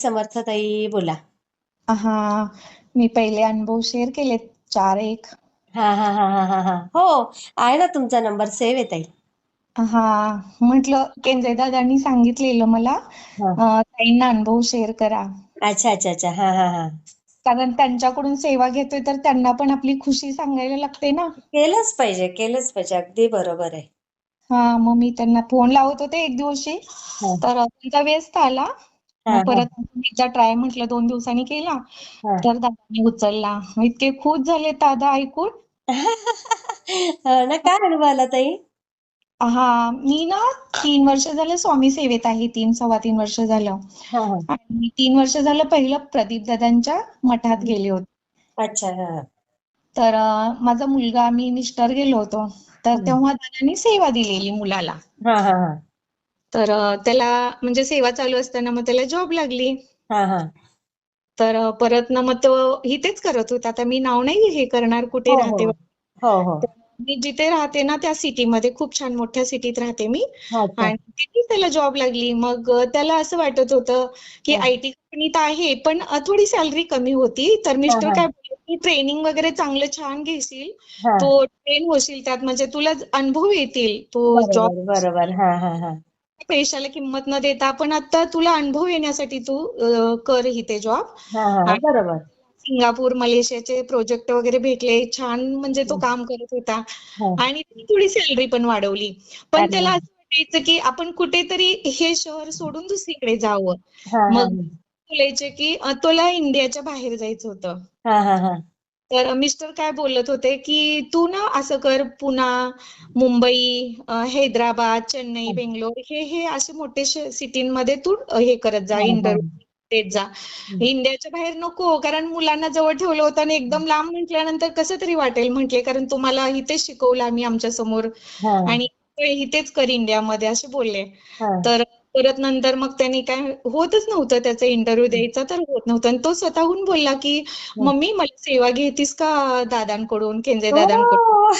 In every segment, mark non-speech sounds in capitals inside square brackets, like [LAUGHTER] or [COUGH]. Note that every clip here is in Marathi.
समर्थताई बोला. हा मी पहिले अनुभव शेअर केलेत चार एक. हा हा हा हा हा हा. हो आहे ना तुमचा नंबर सेव्ह आहे ताई. हा म्हटलं केंद्रे दादांनी सांगितलेलं मला. हा. अं, ताईंना अनुभव शेअर करा. अच्छा अच्छा अच्छा. हा हा हा. कारण त्यांच्याकडून सेवा घेतोय तर त्यांना पण आपली खुशी सांगायला लागते ना. केलंच पाहिजे केलंच पाहिजे. अगदी बरोबर आहे. हा मग मी त्यांना फोन लावत होते एक दिवशी. हा. तर त्यांचा व्यस्त आला. परत एकदा ट्राय म्हटलं दोन दिवसांनी केला. तर दादांनी उचलला. इतके खुश झाले दादा ऐकून. हा ना काय अनुभव आला ताई? हा मी ना तीन वर्ष झालं स्वामी सेवेत आहे तीन सव्वा तीन वर्ष झालं. आणि तीन वर्ष झालं पहिलं प्रदीप दादांच्या मठात गेले होते. अच्छा तर माझा मुलगा मी मिस्टर गेलो होतो. तर. तेव्हा दादांनी सेवा दिलेली मुलाला. तर त्याला म्हणजे सेवा चालू असताना मग त्याला जॉब लागली. हा हा. तर परत ना मग तो इथेच करत होता. आता मी नाव नाही हे करणार कुठे हो राहते हो हो. हो मी जिथे राहते ना त्या सिटीमध्ये खूप छान मोठ्या सिटीत राहते मी. आणि तिथे त्याला जॉब लागली. मग त्याला असं वाटत होतं की. आयटी कंपनीत आहे पण थोडी सॅलरी कमी होती. तर मिस्टर. काय ट्रेनिंग वगैरे चांगलं छान घेशील. तो ट्रेन होशील त्यात. म्हणजे तुला अनुभव येतील. तो जॉब बरोबर. पैशाला किंमत न देता पण आता तुला अनुभव येण्यासाठी तू कर जॉब हा हा बरोबर. सिंगापूर मलेशियाचे प्रोजेक्ट वगैरे भेटले. छान म्हणजे तो काम करत होता. हा. आणि थोडी सॅलरी पण वाढवली. पण त्याला. असं वाटायचं की आपण कुठेतरी हे शहर सोडून दुसरीकडे जावं. हा हा मग बोलायचे की तुला इंडियाच्या बाहेर जायचं होतं. हा हा हा. तर मिस्टर काय बोलत होते की तू ना असं कर पुणा मुंबई हैदराबाद चेन्नई बेंगलोर हे हे असे मोठे सिटीमध्ये तू हे करत जा हा, हा. इंटरव्ह्यू देत जा. इंडियाच्या बाहेर नको कारण मुलांना जवळ ठेवलं होतं आणि एकदम लांब म्हटल्यानंतर कसं तरी वाटेल म्हटले कारण तुम्हाला इथेच शिकवलं आम्ही आमच्यासमोर हा. आणि इथेच कर इंडियामध्ये असे बोलले. हा. तर परत नंतर मग त्यांनी काय होतच नव्हतं त्याचा इंटरव्ह्यू द्यायचा तर होत नव्हतं. आणि तो स्वतःहून बोलला की मम्मी मला सेवा घेतीस का दादांकडून केंद्रे दादांकडून? ओ,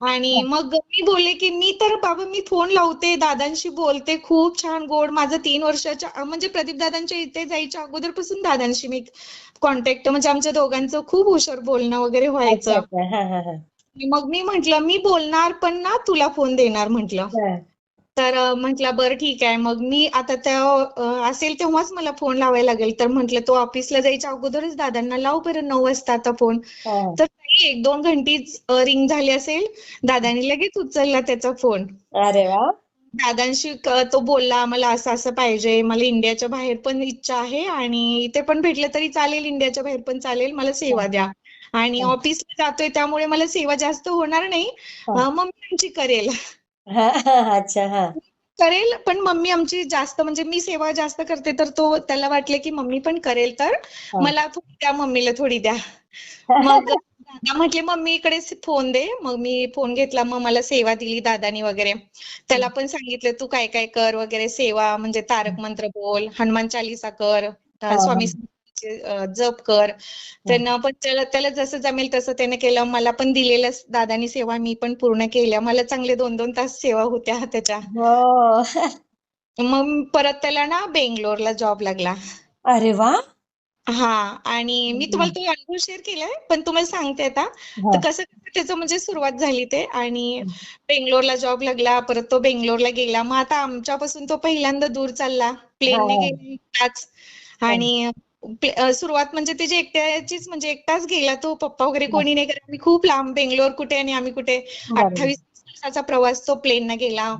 आणि मग मी बोलले की मी तर बाबा मी फोन लावते दादांशी बोलते खूप छान गोड माझं तीन वर्षाच्या म्हणजे प्रदीप दादांच्या इथे जायच्या अगोदरपासून दादांशी मी कॉन्टॅक्ट म्हणजे आमच्या दोघांचं खूप हुशार बोलणं वगैरे व्हायचं. हा हा हा. मग मी म्हंटल मी बोलणार पण ना तुला फोन देणार म्हंटल. हा. तर म्हंटल बरं ठीक आहे. मग मी आता त्या असेल तेव्हाच मला फोन लावायला लागेल. तर म्हंटल तो ऑफिसला जायच्या अगोदरच दादांना लाव बरं नऊ वाजता आता फोन. हा. तर एक दोन घंटीच रिंग झाली असेल. दादांनी लगेच उचलला त्याचा फोन. अरे वा. दादांशी तो बोलला मला असं असं पाहिजे. मला इंडियाच्या बाहेर पण इच्छा आहे आणि इथे पण भेटलं तरी चालेल इंडियाच्या बाहेर पण चालेल. मला सेवा द्या. आणि. ऑफिसला जातोय त्यामुळे मला सेवा जास्त होणार नाही. मम्मी आमची करेल. हा [LAUGHS] हा अच्छा हा. करेल पण मम्मी आमची जास्त म्हणजे मी सेवा जास्त करते तर तो त्याला वाटले की मम्मी पण करेल तर. मला थोडी द्या मम्मीला थोडी द्या. मग [LAUGHS] दादा म्हटले मम्मीकडे फोन दे. मग मी फोन घेतला मग मला सेवा दिली दादानी वगैरे. त्याला पण सांगितलं तू काय काय कर वगैरे सेवा म्हणजे तारक मंत्र बोल हनुमान चालीसा कर स्वामी जप कर. त्यानं पण त्याला त्याला जसं जमेल तसं त्याने केलं. मला पण दिलेलं दादानी सेवा मी पण पूर्ण केल्या. मला चांगले दोन दोन तास सेवा होत्या त्याच्या. हो. मग परत त्याला ना बेंगलोरला जॉब लागला. अरे वा. हा. आणि मी तुम्हाला तो अनुभव शेअर केलाय. पण तुम्हाला सांगते आता. हा. तर कसं कसं त्याचं म्हणजे सुरुवात झाली ते. आणि बेंगलोरला जॉब लागला. परत तो बेंगलोरला गेला. मग आता आमच्यापासून तो पहिल्यांदा दूर चालला. प्लेनने हा. गेला एकटाच आणि सुरुवात म्हणजे त्याची एकट्याचीच म्हणजे एकटाच गेला तो पप्पा वगैरे कोणी नाही कारण आम्ही खूप लांब बेंगलोर कुठे आणि आम्ही कुठे. अठ्ठावीस तासाचा प्रवास तो प्लेनने गेला.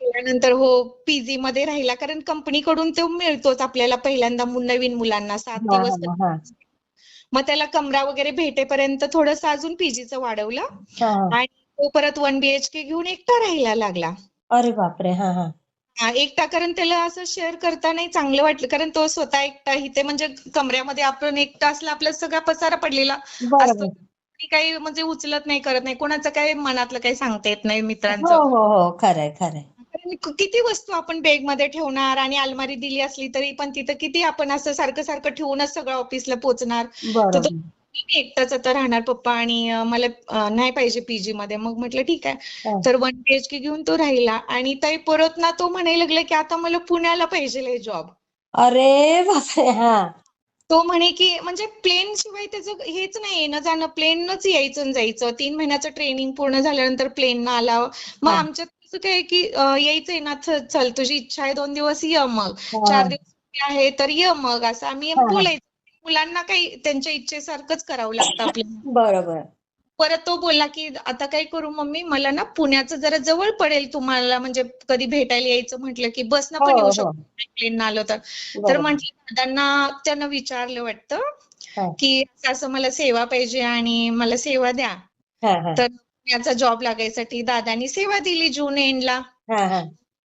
त्यानंतर हो पीजी मध्ये राहिला कारण कंपनीकडून तो मिळतोच आपल्याला पहिल्यांदा मु- नवीन मुलांना सात दिवस. मग त्याला कमरा वगैरे भेटेपर्यंत थोडंसं अजून पीजीचं वाढवलं. आणि तो परत वन बीएचके घेऊन एकटा राहायला लागला अरे बापरे हा हा, एकटा कारण त्याला असं शेअर करता नाही चांगलं वाटलं. कारण तो स्वतः एकटा इथे म्हणजे कमऱ्यामध्ये आपण एकटा असला आपला सगळा पसारा पडलेला असतो. काही म्हणजे उचलत नाही करत नाही. कोणाचं काही मनातलं काही सांगता येत नाही हो मित्रांचं. हो हो खरंय खरंय. क- किती वस्तू आपण बॅगमध्ये ठेवणार आणि अलमारी दिली असली तरी पण तिथं किती आपण असं सारखं सारखं ठेवूनच सगळं ऑफिसला पोहोचणार मी एकटाच आता राहणार पप्पा आणि मला नाही पाहिजे पीजी मध्ये. मग म्हटलं ठीक आहे. तर वन बीएचके घेऊन तो राहिला आणि ताई परत ना तो म्हणायला लागला की आता मला पुण्याला पाहिजे जॉब अरे हा. तो म्हणे की म्हणजे प्लेन शिवाय त्याचं हेच नाही येणं जाणं. प्लेनच यायचं आणि जायचं. तीन महिन्याचं ट्रेनिंग पूर्ण झाल्यानंतर प्लेन आला. मग. आमच्यात कसं काय की यायचंय ना चल तुझी इच्छा आहे दोन दिवस ये मग. चार दिवस आहे तर ये मग. असं आम्ही. बोलायचं. मुलांना काही त्यांच्या इच्छेसारखंच करावं लागतं आपल्याला. बरोबर. परत तो बोलला की आता काय करू मम्मी? मला ना पुण्याचं जरा जवळ पडेल तुम्हाला. म्हणजे कधी भेटायला यायचं म्हटलं की बसनं पण हो येऊ हो शकतो प्लेन आलो तर. तर म्हटलं दादांना त्यांना विचारलं वाटतं हा. की असं असं मला सेवा पाहिजे आणि मला सेवा द्या. हा हा. तर पुण्याचा जॉब लागायसाठी दादानी सेवा दिली जून एंडला हा हा.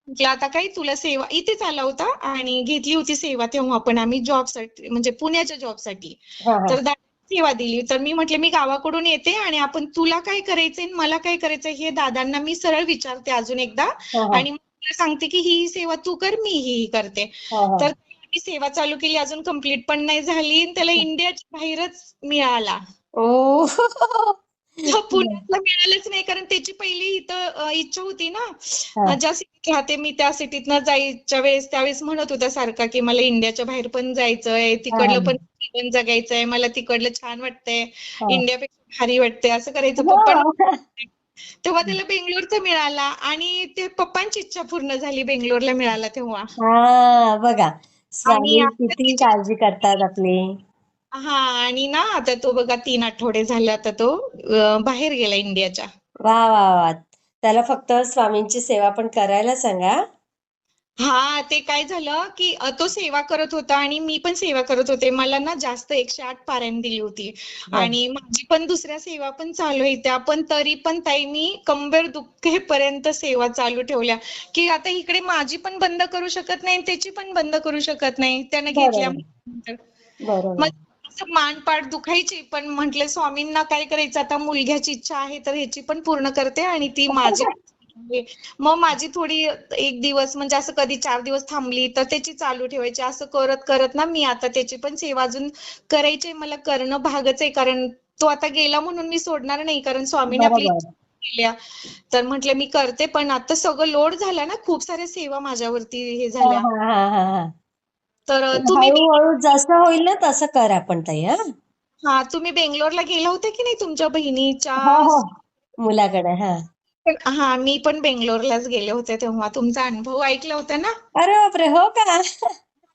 म्हटलं आता काय तुला सेवा इथेच आला होता आणि घेतली होती सेवा तेव्हा पण आम्ही जॉबसाठी म्हणजे पुण्याच्या जॉबसाठी तर सेवा दिली. तर मी म्हटले मी गावाकडून येते आणि आपण तुला काय करायचंय आणि मला काय करायचंय हे दादांना मी सरळ विचारते अजून एकदा. आणि सांगते की ही सेवा तू कर मी ही करते. तर मी सेवा चालू केली. अजून कंप्लीट पण नाही झाली आणि त्याला इंडियाच्या बाहेरच मिळाला. [LAUGHS] [LAUGHS] पुण्यातला मिळालंच नाही कारण त्याची पहिली इथं इच्छा होती ना ज्या सिटीत राहते मी त्या सिटीतनं जायच्या वेळेस त्यावेळेस म्हणत होता सारखा की मला इंडियाच्या बाहेर पण जायचंय तिकडलं पण जीवन जगायचंय मला तिकडलं छान वाटतंय. इंडियापेक्षा भारी वाटतंय असं करायचं. हो. पप्पांना [LAUGHS] तेव्हा त्याला बेंगलोरचा मिळाला आणि ते पप्पांची इच्छा पूर्ण झाली बेंगलोरला मिळाला तेव्हा. हा बघा. किती काळजी करतात आपली. हा आणि ना आता तो बघा तीन आठवडे झाले आता तो अ, बाहेर गेला इंडियाच्या. वा वा वा. त्याला फक्त स्वामींची सेवा पण करायला सांगा. हा ते काय झालं की अ, तो सेवा करत होता आणि मी पण सेवा करत होते. मला ना जास्त एकशे आठ पारायण दिली होती. आणि माझी पण दुसऱ्या सेवा पण चालू होत्या पण तरी पण ताई मी कंबर दुखेपर्यंत सेवा चालू ठेवल्या. की आता इकडे माझी पण बंद करू शकत नाही त्याची पण बंद करू शकत नाही. त्यानं बरोबर. बरोबर. मग असं मानपाट दुखायची पण म्हंटले स्वामींना काय करायचं? आता मुलग्याची इच्छा आहे तर ह्याची पण पूर्ण करते आणि ती माझी मग माझी थोडी एक दिवस म्हणजे असं कधी चार दिवस थांबली तर त्याची चालू ठेवायची. असं करत करत ना मी आता त्याची पण सेवा अजून करायची मला करणं भागच आहे कारण तो आता गेला म्हणून मी सोडणार नाही कारण स्वामीने आपली केल्या. तर म्हटलं मी करते पण आता सगळं लोड झाला ना खूप साऱ्या सेवा माझ्यावरती हे झाल्या. तर तुम्ही हळूहळू जसं होईल ना तसं कर आपण ताई हा. हा तुम्ही बेंगलोरला गेला होता की नाही तुमच्या बहिणीच्या? हो हो. मुलाकडे हा. हा मी पण बेंगलोरलाच गेले होते तेव्हा. तुमचा अनुभव ऐकला होता ना? अरे बापरे हो का?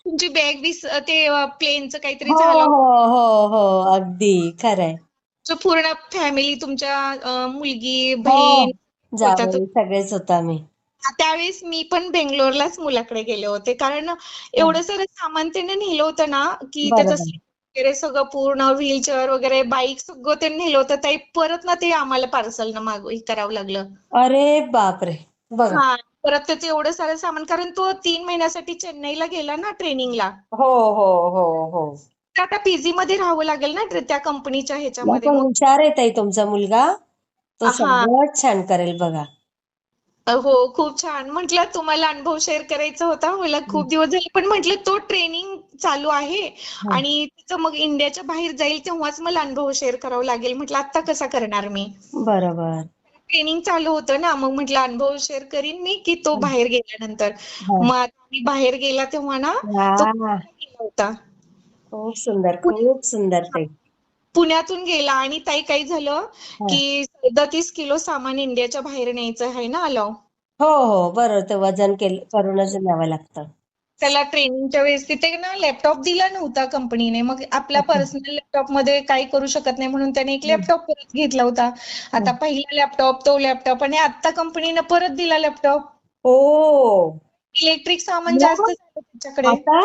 तुमची बॅग विस ते प्लेनचं काहीतरी हो झालं हो हो हो. अगदी खरंय. होतं. पूर्ण फॅमिली तुमच्या अं, मुलगी हो. बहीण तो. जावई सगळेच होतो आम्ही. त्यावेळेस मी पण बेंगलोरलाच मुलाकडे गेले होते. कारण एवढं सारं सामान त्याने नेलं होतं ना की त्याचं वगैरे सगळं पूर्ण व्हीलचेअर वगैरे बाईक सगळं त्याने नेलं होतं. ताई परत ना ते आम्हाला पार्सल न मागव हे करावं लागलं. अरे बापरे. बघा. हा परत त्याचं एवढं सारं सामान कारण तो तीन महिन्यासाठी चेन्नईला गेला ना ट्रेनिंगला हो हो हो हो. तर आता पीजी मध्ये राहावं लागेल ना त्या कंपनीच्या ह्याच्यामध्ये. पण मग हुशार आहे ताई तुमचा मुलगा. तो हा. सगळं छान करेल बघा. हो खूप छान. म्हटलं तुम्हाला अनुभव शेअर करायचा होता. मला खूप दिवस झाले. पण म्हटलं तो ट्रेनिंग चालू आहे आणि तिचं मग इंडियाच्या बाहेर जाईल तेव्हाच मला अनुभव शेअर करावा लागेल. म्हटलं आता कसा करणार मी? बरोबर. ट्रेनिंग चालू होतं ना. मग म्हटलं अनुभव शेअर करीन मी की तो बाहेर गेल्यानंतर. मग आता मी बाहेर गेला तेव्हा ना तो होता. खूप सुंदर. खूप सुंदर पुण्यातून गेला आणि ताई काय झालं की सदतीस किलो सामान इंडियाच्या बाहेर न्यायचं आहे ना अलाव हो हो बरोबर ते वजन केलं करूनच न्यावं लागतं. त्याला ट्रेनिंगच्या वेळेस तिथे ना लॅपटॉप दिला नव्हता कंपनीने मग आपल्या पर्सनल लॅपटॉपमध्ये काही करू शकत नाही म्हणून त्याने एक लॅपटॉप परत घेतला होता. आता पहिला लॅपटॉप तो लॅपटॉप आणि आता कंपनीने परत दिला लॅपटॉप ओ. इलेक्ट्रिक सामान जास्त झालं त्याच्याकडे. आता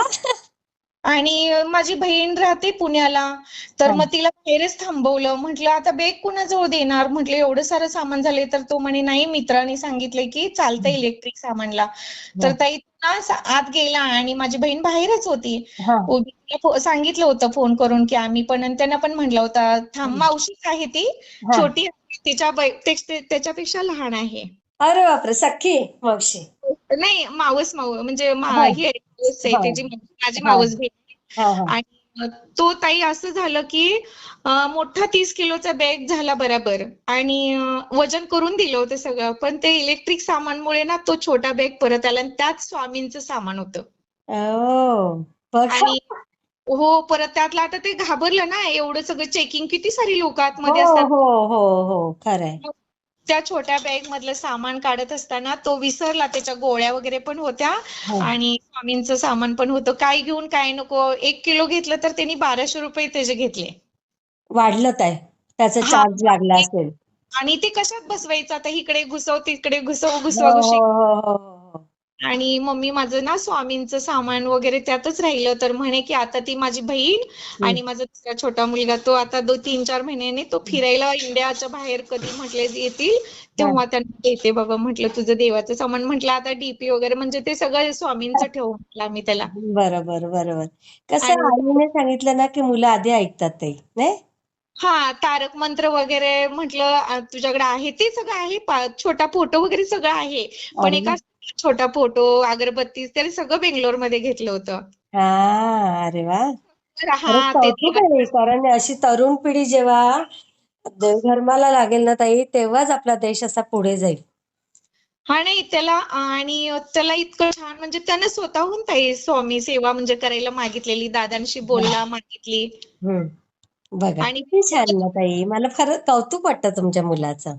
आणि माझी बहीण राहते पुण्याला तर मग तिला बाहेरच थांबवलं. म्हटलं आता बॅग कुणाजवळ देणार? म्हटलं एवढं सारं सामान झालंय. तर तो म्हणे नाही मित्राने सांगितलंय की चालतंय इलेक्ट्रिक सामानला. तर ताई आत गेला आणि माझी बहीण बाहेरच होती. सांगितलं होतं फोन करून की आम्ही पण त्यांना पण म्हटलं होतं थांब मावशीच आहे ती. छोटी. तिच्या त्याच्यापेक्षा लहान आहे. अरे बापरे सख्खी मावशी. नाही मावस माव म्हणजे हा. ही मावस हा. त्याची माझी हा. मावस. हा हा आणि तो ताई असं झालं की मोठा तीस किलोचा बॅग झाला बराबर आणि वजन करून दिलं होतं सगळं पण ते इलेक्ट्रिक सामानमुळे ना तो छोटा बॅग परत आला आणि त्यात स्वामींचं सामान होतं आणि हो परत त्यातलं आता ते घाबरलं ना एवढं सगळं चेकिंग किती सारी लोक हो आतमध्ये असतात हो हो हो खरंय त्या छोट्या बॅग मधलं सामान काढत असताना तो विसरला त्याच्या गोळ्या वगैरे पण होत्या. हो. आणि स्वामींचं सामान पण होतं. काय घेऊन काय नको. एक किलो घेतलं तर त्यांनी बाराशे रुपये त्याचे घेतले. वाढलं काय? त्याचा. चार्ज लागला असेल. आणि ते कशात बसवायचं? आता इकडे घुसव तिकडे घुसव हो घुसवा हो हो हो. आणि मम्मी माझं ना स्वामींचं सामान वगैरे त्यातच राहिलं. तर म्हणे की आता ती माझी बहीण आणि माझा दुसरा छोटा मुलगा तो आता दो तीन चार महिन्याने तो फिरायला इंडियाच्या बाहेर कधी म्हटले येतील तेव्हा त्यांना देते बाबा म्हटलं तुझं देवाचं सामान म्हटलं आता डीपी वगैरे म्हणजे ते सगळं स्वामींचं ठेव म्हटलं मी त्याला. बरोबर बरोबर. कसं आईने सांगितलं ना की मुलं आधी ऐकतात ते नाही? हा तारक मंत्र वगैरे म्हटलं तुझ्याकडे आहे ते सगळं आहे छोटा फोटो वगैरे सगळं आहे. पण. एका छोटा फोटो अगरबत्ती ते सगळं बेंगलोरमध्ये घेतलं होतं. हा अरे वा. हा ते कारण अशी तरुण पिढी जेव्हा देवधर्माला लागेल ना ताई तेव्हाच आपला देश असा पुढे जाईल. हा नाही त्याला आणि त्याला इतकं छान म्हणजे त्यानं स्वतःहून ताई स्वामी सेवा म्हणजे करायला मागितलेली दादांशी बोलला मागितली. बघा आणि- छान ना ताई मला खरंच कौतुक वाटतं तुमच्या मुलाचं.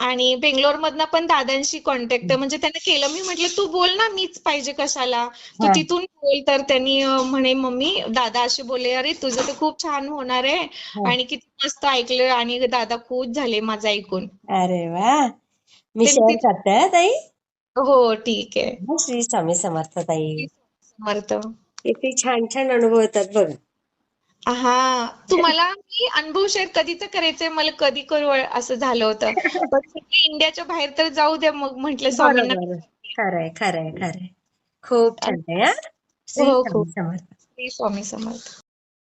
आणि बेंगलोर मधनं पण दादांशी कॉन्टॅक्ट म्हणजे त्यानं केलं. मी म्हटलं तू बोल ना मीच पाहिजे कशाला. तू. तिथून बोल तर त्यांनी म्हणे मम्मी दादा असे बोलले अरे तुझं तर खूप छान होणार आहे. आणि किती मस्त ऐकलं आणि दादा खुश झाले माझं ऐकून. अरे वा. मी हा ताई. हो ठीक आहे. हा, श्री स्वामी समर्थ ताई. समर्थ. किती छान छान अनुभव येतात बघ. हा. तुम्हाला मी अनुभव शेअर कधीच करायचंय. मला कधी करू असं झालं होतं. पण इंडियाच्या बाहेर तर जाऊ द्या मग म्हटलं स्वामींना. खरंय खरंय खरंय. खूप छान आहे हा? हो, स्वामी समर्थ.